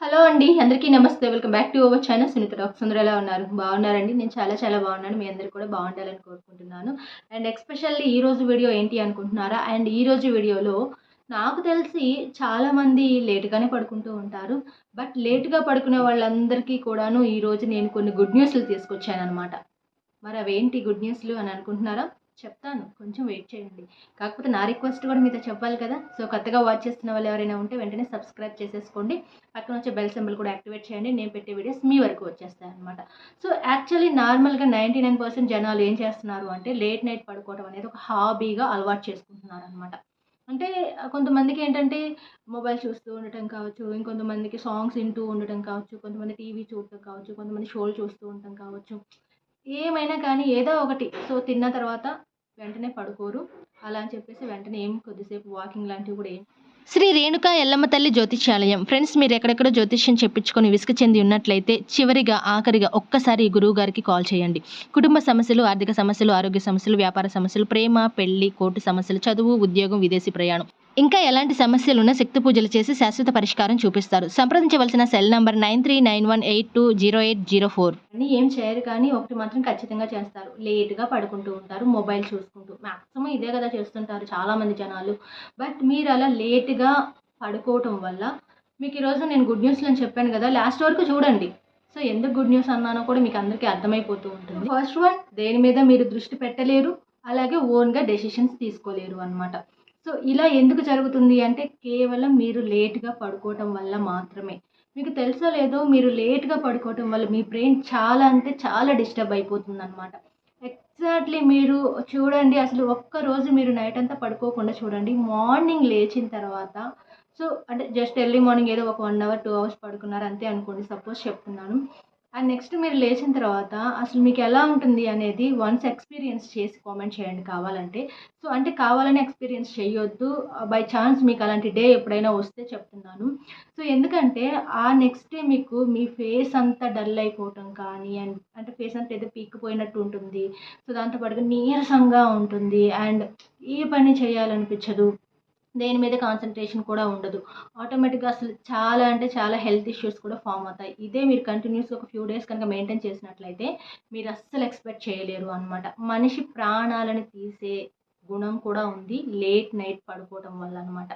Hello అండి అందరికీ నమస్తే. Welcome back to our channel. Sunitha docs అందరూ ఎలా ఉన్నారు? బాగున్నారండి? నేను చాలా చాలా బాగున్నాను. మీ అందరు కూడా బాగుండాలని కోరుకుంటున్నాను. అండ్ ఎక్స్పెషల్లీ ఈ రోజు వీడియో ఏంటి అనుకుంటున్నారా? అండ్ ఈ రోజు వీడియోలో నాకు తెలిసి చాలామంది లేటుగానే పడుకుంటూ ఉంటారు. బట్ లేటుగా పడుకునే వాళ్ళందరికీ కూడాను ఈరోజు నేను కొన్ని గుడ్ న్యూస్లు తీసుకొచ్చాను అనమాట మరి అవేంటి గుడ్ న్యూస్లు అని అనుకుంటున్నారా? చెప్తాను. కొంచెం వెయిట్ చేయండి. కాకపోతే నా రిక్వెస్ట్ కూడా మీతో చెప్పాలి కదా. సో కొత్తగా వాచ్ చేస్తున్న వాళ్ళు ఎవరైనా ఉంటే వెంటనే సబ్స్క్రైబ్ చేసేసుకోండి. పక్కన వచ్చే బెల్ సింబల్ కూడా యాక్టివేట్ చేయండి. నేను పెట్టే వీడియోస్ మీ వరకు వచ్చేస్తాయి అనమాట సో యాక్చువల్లీ నార్మల్గా నైంటీ నైన్ పర్సెంట్ జనాలు ఏం చేస్తున్నారు అంటే లేట్ నైట్ పడుకోవడం అనేది ఒక హాబీగా అలవాటు చేసుకుంటున్నారు అనమాట అంటే కొంతమందికి ఏంటంటే మొబైల్ చూస్తూ ఉండటం కావచ్చు ఇంకొంతమందికి సాంగ్స్ వింటూ ఉండటం కావచ్చు కొంతమంది టీవీ చూడటం కావచ్చు కొంతమంది షోలు చూస్తూ ఉండటం కావచ్చు. ఏమైనా కానీ ఏదో ఒకటి. సో తిన్న తర్వాత వెంటనే పడుకోరు. అలా అని చెప్పేసి వెంటనే ఏం కొద్దిసేపు వాకింగ్ లాంటివి కూడా ఏం శ్రీ రేణుక ఎల్లమ్మ తల్లి జ్యోతిష్యాలయం. ఫ్రెండ్స్ మీరు ఎక్కడెక్కడో జ్యోతిష్యం చెప్పించుకొని విసుగు చెంది ఉన్నట్లయితే చివరిగా ఆఖరిగా ఒక్కసారి ఈ గురువు గారికి కాల్ చేయండి. కుటుంబ సమస్యలు ఆర్థిక సమస్యలు ఆరోగ్య సమస్యలు వ్యాపార సమస్యలు ప్రేమ పెళ్ళి కోర్టు సమస్యలు చదువు ఉద్యోగం విదేశీ ప్రయాణం. ఇంకా ఎలాంటి సమస్యలు ఉన్నా శక్తి పూజలు చేసి శాశ్వత పరిష్కారం చూపిస్తారు. సంప్రదించవలసిన cell number nine three nine one eight two zero eight zero four. అన్ని ఏం చేయరు కానీ ఒకటి మాత్రం ఖచ్చితంగా చేస్తారు. లేట్గా పడుకుంటూ ఉంటారు మొబైల్ చూసుకుంటూ. మ్యాక్సిమం ఇదే కదా చేస్తుంటారు చాలామంది జనాలు. బట్ మీరు అలా లేట్గా పడుకోవటం వల్ల మీకు ఈరోజు నేను గుడ్ న్యూస్లు అని చెప్పాను కదా లాస్ట్ వరకు చూడండి. సో ఎందుకు గుడ్ న్యూస్ అన్నానో కూడా మీకు అందరికీ అర్థమైపోతూ ఉంటుంది. ఫస్ట్ వన్ దేని మీద మీరు దృష్టి పెట్టలేరు అలాగే ఓన్గా డెసిషన్స్ తీసుకోలేరు అనమాట సో ఇలా ఎందుకు జరుగుతుంది అంటే కేవలం మీరు లేట్గా పడుకోవటం వల్ల మాత్రమే. మీకు తెలుసో లేదో మీరు లేట్గా పడుకోవటం వల్ల మీ బ్రెయిన్ చాలా అంటే చాలా డిస్టర్బ్ అయిపోతుంది అనమాట ఎగ్జాక్ట్లీ మీరు చూడండి అసలు ఒక్క రోజు మీరు నైట్ అంతా పడుకోకుండా చూడండి మార్నింగ్ లేచిన తర్వాత సో అంటే జస్ట్ ఎర్లీ మార్నింగ్ ఏదో ఒక వన్ అవర్ టూ అవర్స్ పడుకున్నారు అంతే అనుకోండి సపోజ్ చెప్తున్నాను. అండ్ నెక్స్ట్ మీరు లేచిన తర్వాత అసలు మీకు ఎలా ఉంటుంది అనేది వన్స్ ఎక్స్పీరియన్స్ చేసి కామెంట్ చేయండి కావాలంటే. సో అంటే కావాలని ఎక్స్పీరియన్స్ చేయొద్దు. Uh, బై ఛాన్స్ మీకు అలాంటి డే ఎప్పుడైనా వస్తే చెప్తున్నాను. సో ఎందుకంటే ఆ నెక్స్ట్ డే మీకు మీ ఫేస్ అంతా డల్ అయిపోవటం కానీ అండ్ అంటే ఫేస్ అంతా ఏదో పీక్కిపోయినట్టు ఉంటుంది. సో దాంతోపాటుగా నీరసంగా ఉంటుంది. అండ్ ఏ పని చేయాలనిపించదు? దేని మీద కాన్సన్ట్రేషన్ కూడా ఉండదు. ఆటోమేటిక్గా అసలు చాలా అంటే చాలా హెల్త్ ఇష్యూస్ కూడా ఫామ్ అవుతాయి. ఇదే మీరు కంటిన్యూస్గా ఒక ఫ్యూ డేస్ కనుక మెయింటైన్ చేసినట్లయితే మీరు అస్సలు ఎక్స్పెక్ట్ చేయలేరు అనమాట మనిషి ప్రాణాలను తీసే గుణం కూడా ఉంది లేట్ నైట్ పడుకోవటం వల్ల అనమాట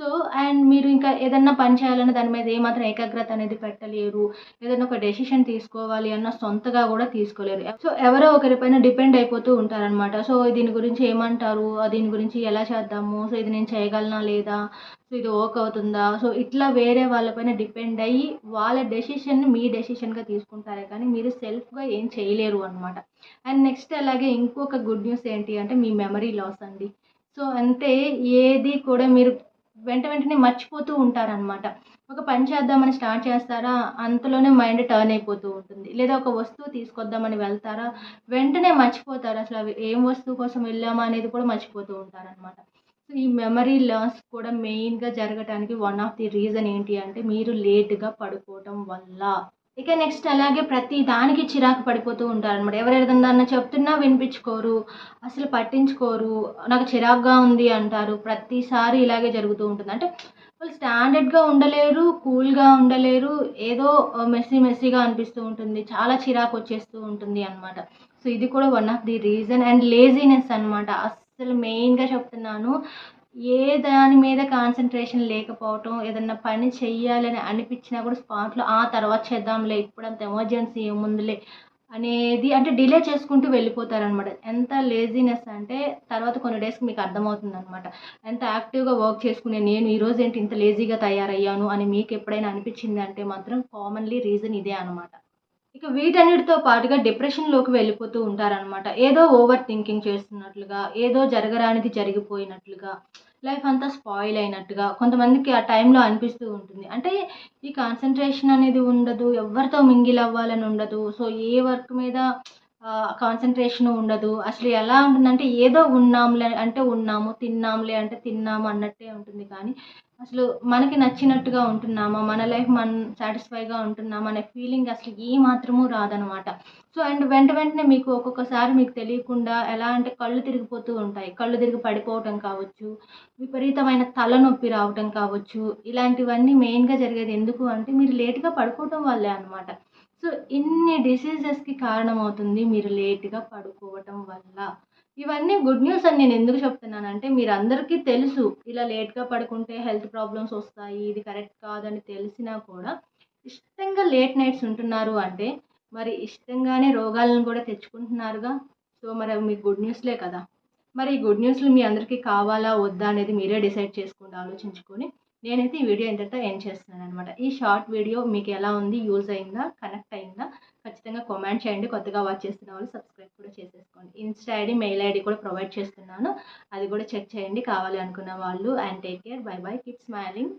సో అండ్ మీరు ఇంకా ఏదన్నా పని చేయాలన్న దాని మీద ఏమాత్రం ఏకాగ్రత అనేది పెట్టలేరు. ఏదైనా ఒక డెసిషన్ తీసుకోవాలి అన్న సొంతగా కూడా తీసుకోలేరు. సో ఎవరో ఒకరిపైన డిపెండ్ అయిపోతూ ఉంటారనమాట. సో దీని గురించి ఏమంటారు? దీని గురించి ఎలా చేద్దాము? సో ఇది నేను చేయగలనా లేదా? సో ఇది ఓక్ అవుతుందా? సో ఇట్లా వేరే వాళ్ళపైన డిపెండ్ అయ్యి వాళ్ళ డెసిషన్ని మీ డెసిషన్గా తీసుకుంటారే కానీ మీరు సెల్ఫ్గా ఏం చేయలేరు అనమాట అండ్ నెక్స్ట్ అలాగే ఇంకొక గుడ్ న్యూస్ ఏంటి అంటే మీ మెమరీ లాస్ అండి. సో అంటే ఏది కూడా మీరు వెంట వెంటనే మర్చిపోతూ ఉంటారనమాట ఒక పని చేద్దామని స్టార్ట్ చేస్తారా? అంతలోనే మైండ్ టర్న్ అయిపోతూ ఉంటుంది. లేదా ఒక వస్తువు తీసుకొద్దామని వెళ్తారా? వెంటనే మర్చిపోతారు. అసలు అవి ఏం వస్తువు కోసం వెళ్ళామా అనేది కూడా మర్చిపోతూ ఉంటారనమాట సో ఈ మెమరీ లాస్ కూడా మెయిన్గా జరగటానికి వన్ ఆఫ్ ది రీజన్ ఏంటి అంటే మీరు లేట్గా పడుకోవటం వల్ల. ఇక నెక్స్ట్ అలాగే ప్రతి దానికి చిరాకు పడిపోతూ ఉంటారు అనమాట దాన్ని చెప్తున్నా వినిపించుకోరు అసలు పట్టించుకోరు నాకు చిరాకుగా ఉంది అంటారు. ప్రతిసారి ఇలాగే జరుగుతూ ఉంటుంది. అంటే వాళ్ళు స్టాండర్డ్గా ఉండలేరు కూల్గా ఉండలేరు ఏదో మెస్సీ మెస్సీగా అనిపిస్తూ ఉంటుంది. చాలా చిరాకు వచ్చేస్తూ ఉంటుంది అనమాట సో ఇది కూడా one of the reason and laziness అనమాట అసలు మెయిన్గా చెప్తున్నాను ఏ దాని మీద కాన్సన్ట్రేషన్ లేకపోవటం ఏదన్నా పని చెయ్యాలని అనిపించినా కూడా స్పాట్లో ఆ తర్వాత చేద్దాంలే ఇప్పుడు అంత ఎమర్జెన్సీ ఏముందిలే అనేది అంటే డిలే చేసుకుంటూ వెళ్ళిపోతారనమాట ఎంత లేజినెస్ అంటే తర్వాత కొన్ని డేస్కి మీకు అర్థమవుతుంది అనమాట ఎంత యాక్టివ్గా వర్క్ చేసుకునే నేను ఈరోజు ఏంటి ఇంత లేజీగా తయారయ్యాను అని మీకు ఎప్పుడైనా అనిపించింది అంటే మాత్రం కామన్లీ రీజన్ ఇదే అనమాట ఇక వీటన్నిటితో పాటుగా డిప్రెషన్లోకి వెళ్ళిపోతూ ఉంటారనమాట ఏదో ఓవర్ థింకింగ్ చేస్తున్నట్లుగా ఏదో జరగరానిది జరిగిపోయినట్లుగా లైఫ్ అంతా స్పాయిల్ అయినట్టుగా కొంతమందికి ఆ టైంలో అనిపిస్తూ ఉంటుంది. అంటే ఈ కాన్సన్ట్రేషన్ అనేది ఉండదు ఎవరితో మింగిల్ అవ్వాలని ఉండదు. సో ఏ వర్క్ మీద కాన్సన్ట్రేషన్ ఉండదు. అసలు ఎలా ఉంటుందంటే ఏదో ఉన్నాంలే అంటే ఉన్నాము తిన్నాంలే అంటే తిన్నాము అన్నట్టే ఉంటుంది. కానీ అసలు మనకి నచ్చినట్టుగా ఉంటున్నామా? మన లైఫ్ మన సాటిస్ఫైగా ఉంటున్నామా? అనే ఫీలింగ్ అసలు ఏ మాత్రము రాదనమాట. సో అండ్ వెంట వెంటనే మీకు ఒక్కొక్కసారి మీకు తెలియకుండా ఎలా అంటే కళ్ళు తిరిగిపోతూ ఉంటాయి. కళ్ళు తిరిగి పడిపోవటం కావచ్చు విపరీతమైన తలనొప్పి రావటం కావచ్చు. ఇలాంటివన్నీ మెయిన్గా జరిగేది ఎందుకు అంటే మీరు లేట్గా పడుకోవటం వల్లే అనమాట సో ఇన్ని డిసీజెస్కి కారణమవుతుంది మీరు లేట్గా పడుకోవటం వల్ల. ఇవన్నీ గుడ్ న్యూస్ అని నేను ఎందుకు చెప్తున్నానంటే మీరు అందరికీ తెలుసు ఇలా లేట్గా పడుకుంటే హెల్త్ ప్రాబ్లమ్స్ వస్తాయి ఇది కరెక్ట్ కాదని తెలిసినా కూడా ఇష్టంగా లేట్ నైట్స్ ఉంటున్నారు అంటే మరి ఇష్టంగానే రోగాలను కూడా తెచ్చుకుంటున్నారుగా. సో మరి అవి మీకు గుడ్ న్యూస్లే కదా. మరి ఈ గుడ్ న్యూస్లు మీ అందరికీ కావాలా వద్దా అనేది మీరే డిసైడ్ చేసుకోండి ఆలోచించుకొని నేనైతే ఈ వీడియో ఇంతటితో ఎండ్ చేస్తున్నాను అనమాట ఈ షార్ట్ వీడియో మీకు ఎలా ఉంది యూజ్ అయిందా కనెక్ట్ అయిందా ఖచ్చితంగా కామెంట్ చేయండి. కొత్తగా వాచ్ చేస్తున్న వాళ్ళు సబ్స్క్రైబ్ కూడా చేసేసుకోండి. ఇన్స్టా ఐడి మెయిల్ ఐడి కూడా ప్రొవైడ్ చేస్తున్నాను. అది కూడా చెక్ చేయండి. కావాలి అనుకున్న వాళ్ళు. And take care. Bye bye. Keep smiling.